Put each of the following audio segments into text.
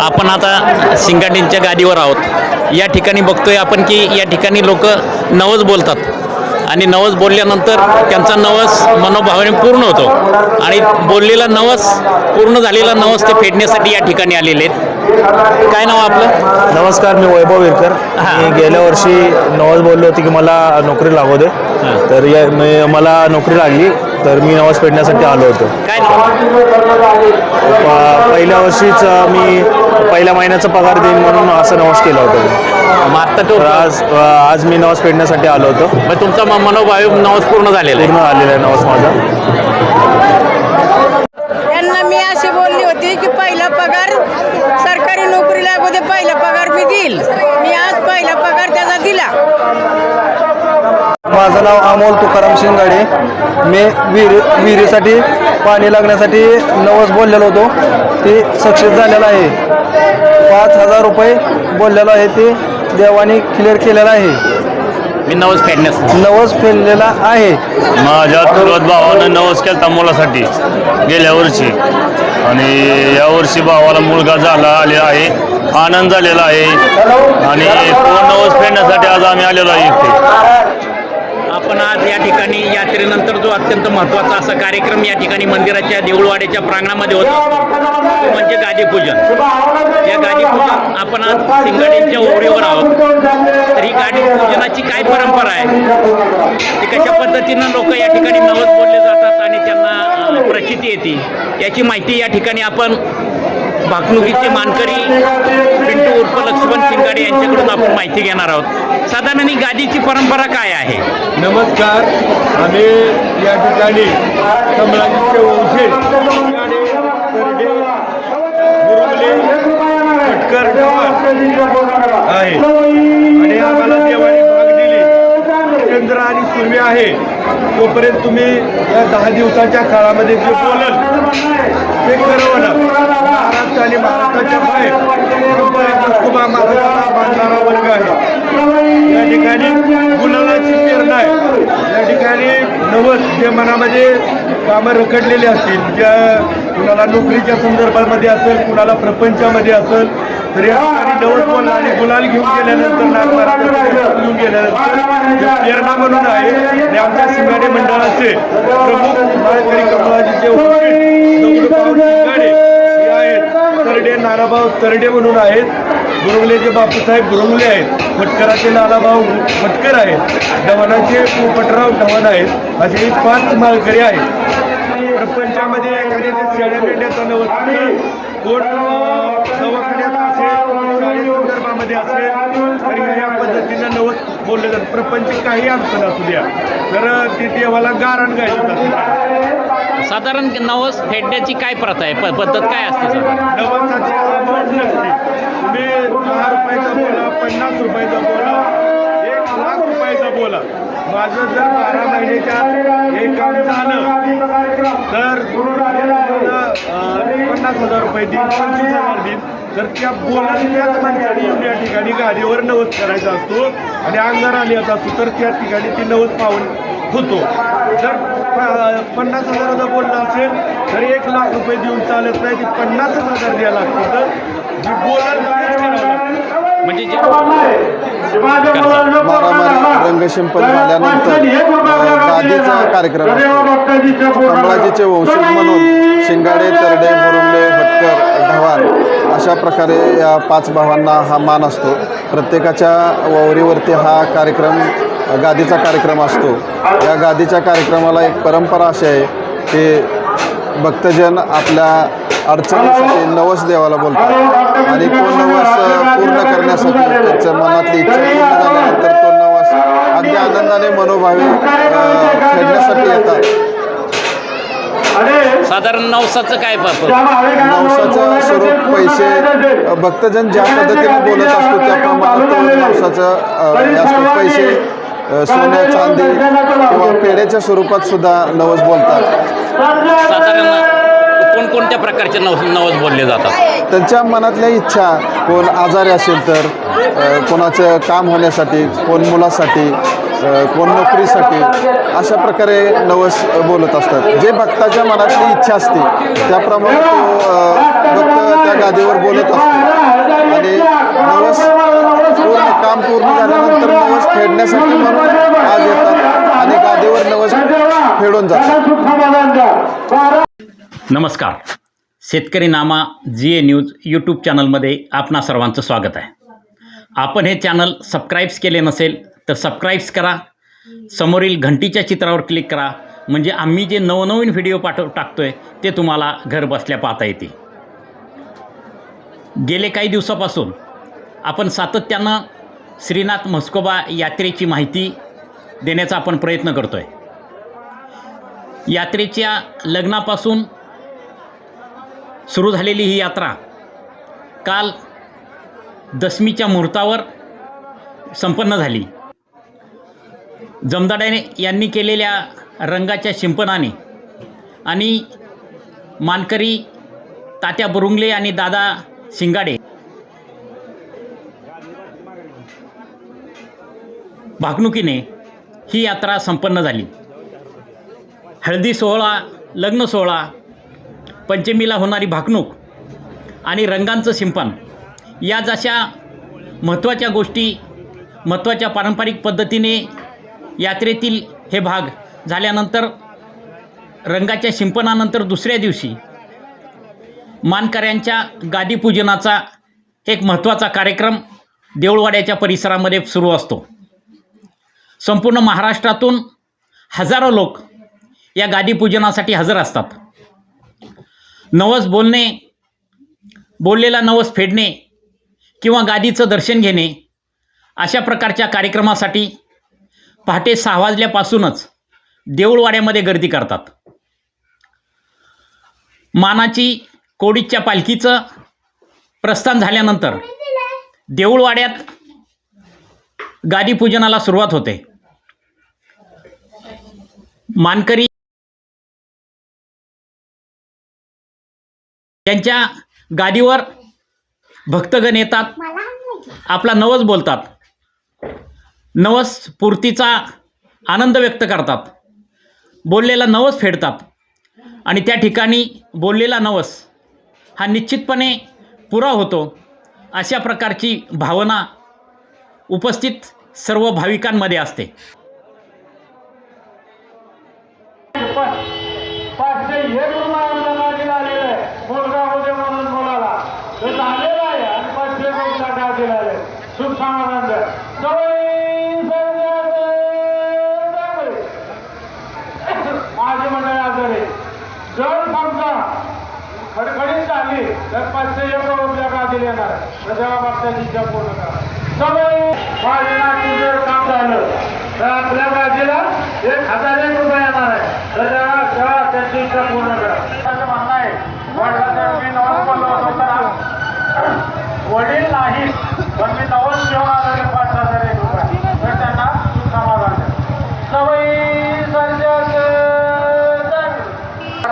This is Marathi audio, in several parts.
आपण आता सिंगाडींच्या गाडीवर आहोत. या ठिकाणी बघतोय आपण की या ठिकाणी लोक नवस बोलतात. आणि नवस बोलल्यानंतर त्यांचा नवस मनोभावाने पूर्ण होतो. आणि बोललेला नवस पूर्ण झालेला नवस ते फेडण्यासाठी या ठिकाणी आलेले आहेत. काय नाव आपलं? नमस्कार मी वैभव विरकर. मी गेल्या वर्षी नवस बोललो होती की मला नोकरी लागू दे. तर या मला नोकरी लागली. तर मी नवस पेडण्यासाठी आलो होतो. काय प- पहिल्या वर्षीच मी पहिल्या महिन्याचा पगार देईन म्हणून असं नवस केला होता. मग आत्ता तो तर आज आज मी नवस पेडण्यासाठी आलो होतो. मग तुमचा म- मनोभाव नवस पूर्ण झालेला आहे. पूर्ण आलेला आहे नवस माझा. यांना मी अशी बोलली होती की पहिला पगार सरकारी नोकरी लागू दे पहिला पगार मी देईल. मी आज पहिला पगार त्याचा दिला. माझं नाव अमोल तुकाराम शिंगाडे. मी विहिरी विहिरीसाठी पाणी लागण्यासाठी नवस बोललेलो होतो. ते सक्सेस झालेलं आहे. पाच हजार रुपये बोललेलो आहे ते देवाने क्लिअर केलेलं आहे. मी नवस फेडण्यास. नवस फेडलेला आहे. माझ्या चुलत भावानं नवस केला मुलासाठी गेल्या वर्षी. आणि या वर्षी भावाला मुलगा झाला आले आहे. आनंद झालेला आहे. आणि तो नवस फेडण्यासाठी आज आम्ही आलेलो आहे इथे. आपण आज या ठिकाणी यात्रेनंतर जो अत्यंत महत्त्वाचा असा कार्यक्रम या ठिकाणी मंदिराच्या देऊळवाड्याच्या प्रांगणामध्ये होत असतो तो म्हणजे गादीपूजन या गादीपूजन आपण आज सिंगाडींच्या ओवरीवर आहोत. तर ही गादीपूजनाची काय परंपरा आहे? ती कशा पद्धतीनं लोक या ठिकाणी नवस बोलले जातात आणि त्यांना प्रचिती येते? याची माहिती या ठिकाणी आपण भाकणुकीचे मानकरी पिंटू उर्फ लक्ष्मण सिंगाडे यांच्याकडून आपण माहिती घेणार आहोत. साधारण ही गादीची परंपरा काय आहे? नमस्कार. आम्ही या ठिकाणी कमलाजीचे वंशे आहे. आणि आम्हाला देवाने भाग दिली. चंद्र आणि सूर्य आहे. तोपर्यंत तुम्ही या दहा दिवसाच्या काळामध्ये जे बोलल ते खरं होणार महाराष्ट्र आणि महाराष्ट्राच्या बाहेर तोपर्यंत कुबा महाराष्ट्राला मानणारा वर्ग आहे या ठिकाणी गुलालाची प्रेरणा आहे या ठिकाणी नवस जे मनामध्ये कामं रखडलेली असतील ज्या कुणाला नोकरीच्या संदर्भामध्ये असेल कुणाला प्रपंचामध्ये असेल तर या ठिकाणी बोलणं आणि गुलाल घेऊन गेल्यानंतर नागमार्गात घेऊन गेल्यानंतर प्रेरणा म्हणून आहे आणि आमच्या शिंगाडे मंडळाचे प्रमुख माळकरी कमलाजीचे आहेत तरडे नानाभाऊ तरडे म्हणून आहेत. गुरुंगलेचे बापूसाहेब गुरुंगले आहेत. फटकराचे लालाभाऊ फटकर आहेत. ढवणाचे पोपटराव डवण आहेत. असे हे पाच मालकरी आहेत. प्रपंचामध्ये एखाद्याच्या शेळ्या मेंढ्याचा नवस असेल कोण? अं, दवाखान्यात असेल संदर्भामध्ये असेल तरी या पद्धतीनं नवस बोललं जातं. प्रपंच काही अडचण असू द्या. तर ते देवाला गारण गायलं साधारण नवस फेडण्याची काय प्रथा आहे? प- पद्धत काय असते साधारण? नवसाची नसते तुम्ही दहा रुपयाचा बोला पन्नास रुपयाचा बोला एक लाख रुपयाचा बोला. माझं जर बारा महिन्याच्या हे काम झालं तर पन्नास हजार रुपये देईन पंचवीस हजार देईन. तर त्या बोलायच्याच माणसाने येऊन या ठिकाणी गाडीवर नवस करायचा असतो आणि अंगार आली असतो तर त्या ठिकाणी ती नवस पाहून होतो. जर पन्नास हजाराचा बोलला असेल तर एक लाख रुपये देऊन चालत नाही ती पन्नासच हजार द्यायला लागतं. तर जी म्हणजे जे मारामारी झाल्यानंतर गादीचा कार्यक्रम असतो. कमळाजीचे वंशज म्हणून शिंगाडे तरडे मुरुमले भटकर ढवाल अशा प्रकारे या पाच भावांना हा मान असतो. प्रत्येकाच्या वावरीवरती हा कार्यक्रम गादीचा कार्यक्रम असतो. या गादीच्या कार्यक्रमाला एक परंपरा अशी आहे की भक्तजन आपल्या अडचणीसाठी नवस देवाला बोलतात. आणि तो नवस पूर्ण करण्यासाठी त्यांच्या मनातली इच्छा पूर्ण झाल्यानंतर तो नवस अगदी आनंदाने मनोभावे अ, फेडण्यासाठी येतात. साधारण नवसाचं काय नवसाचं स्वरूप पैसे भक्तजन ज्या पद्धतीने बोलत असतो त्याप्रमाणे नवसाचं असतं पैसे अ, सोनं चांदी किंवा पेढ्याच्या स्वरूपात सुद्धा नवस बोलतात. साधारण कोणकोणत्या प्रकारचे नवस नवस बोलले जातात? त्यांच्या मनातल्या इच्छा कोण आजारी असेल तर कोणाचं काम होण्यासाठी कोण मुलासाठी कोण नोकरीसाठी अशा प्रकारे नवस बोलत असतात. जे भक्ताच्या मनातली इच्छा असते त्याप्रमाणे तो भक्त त्या गादीवर बोलत असतो. आणि नवस पूर्ण काम पूर्ण झाल्यानंतर नवस फेडण्यासाठी म्हणून आज येतात आणि गादीवर नवस फेडून जातात. नमस्कार. Shetkari Nama G A news YouTube चॅनलमध्ये आपणा सर्वांचं स्वागत आहे. आपण हे चॅनल सबस्क्राईब्स केले नसेल तर सबस्क्राईब्स करा. समोरील घंटीच्या चित्रावर क्लिक करा. म्हणजे आम्ही जे नवनवीन व्हिडिओ पाठव टाकतो आहे ते तुम्हाला घर बसल्या पाहता येते गेले काही दिवसापासून आपण सातत्यानं श्रीनाथ म्हस्कोबा यात्रेची माहिती देण्याचा आपण प्रयत्न करतो आहे यात्रेच्या लग्नापासून सुरू झालेली ही यात्रा काल दशमीच्या मुहूर्तावर संपन्न झाली. जमदाड्याने यांनी केलेल्या रंगाच्या शिंपणाने आणि मानकरी तात्या बुरुंगले आणि दादा शिंगाडे भागणुकीने ही यात्रा संपन्न झाली. हळदी सोहळा लग्न सोहळा पंचमीला होणारी भाकणूक आणि रंगांचं शिंपण. या जशा महत्त्वाच्या गोष्टी महत्त्वाच्या पारंपरिक पद्धतीने यात्रेतील हे भाग झाल्यानंतर रंगाच्या शिंपणानंतर दुसऱ्या दिवशी मानकऱ्यांच्या गादीपूजनाचा एक महत्त्वाचा कार्यक्रम देऊळवाड्याच्या परिसरामध्ये सुरू असतो. संपूर्ण महाराष्ट्रातून हजारो लोक या गादीपूजनासाठी हजर असतात. नवस बोलणे बोललेला नवस फेडणे किंवा गादीचं दर्शन घेणे अशा प्रकारच्या कार्यक्रमासाठी पहाटे सहा वाजल्यापासूनच देऊळवाड्यामध्ये गर्दी करतात. मानाची कोडीच्या पालखीचं प्रस्थान झाल्यानंतर देऊळवाड्यात गादीपूजनाला सुरुवात होते. मानकरी त्यांच्या गादीवर भक्तगण येतात. आपला नवस बोलतात. नवस पूर्तीचा आनंद व्यक्त करतात. बोललेला नवस फेडतात. आणि त्या ठिकाणी बोललेला नवस हा निश्चितपणे पुरा होतो. अशा प्रकारची भावना उपस्थित सर्व भाविकांमध्ये असते पाचशे एक रुपये आमच्या गाडीला आलेलं आहे मुलगा होते म्हणून मुलाला ते झालेलं आहे आणि पाचशे रुपये गाडीला आले सुख समाधान द्या सवयी माझी जर समजा खडखडीत झाली तर पाचशे एक रुपया येणार. तर तेव्हा इच्छा पूर्ण करा. माझे नाती जर काम झालं तर आपल्या बाजीला एक हजार एक रुपये येणार आहे. तर तेव्हा त्याची इच्छा पूर्ण करा. असं म्हणणं आहे वडिलांचं मी नवस बोललो होतो वडील नाही आलो पाच हजार एक रुपये तर त्यांना समाधान द्या. सवयी सर्जाचं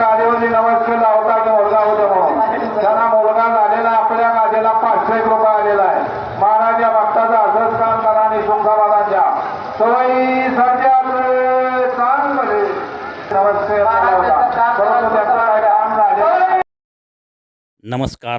गाडीवरती नवस केला होता की मुलगा होते म्हणून त्यांना मुलगा झालेला आपल्या गाडीला पाचशे एक रुपये आलेला आहे. महाराज या भक्ताचं असंच काम करा आणि सवयी चांगले झाले नमस्कार.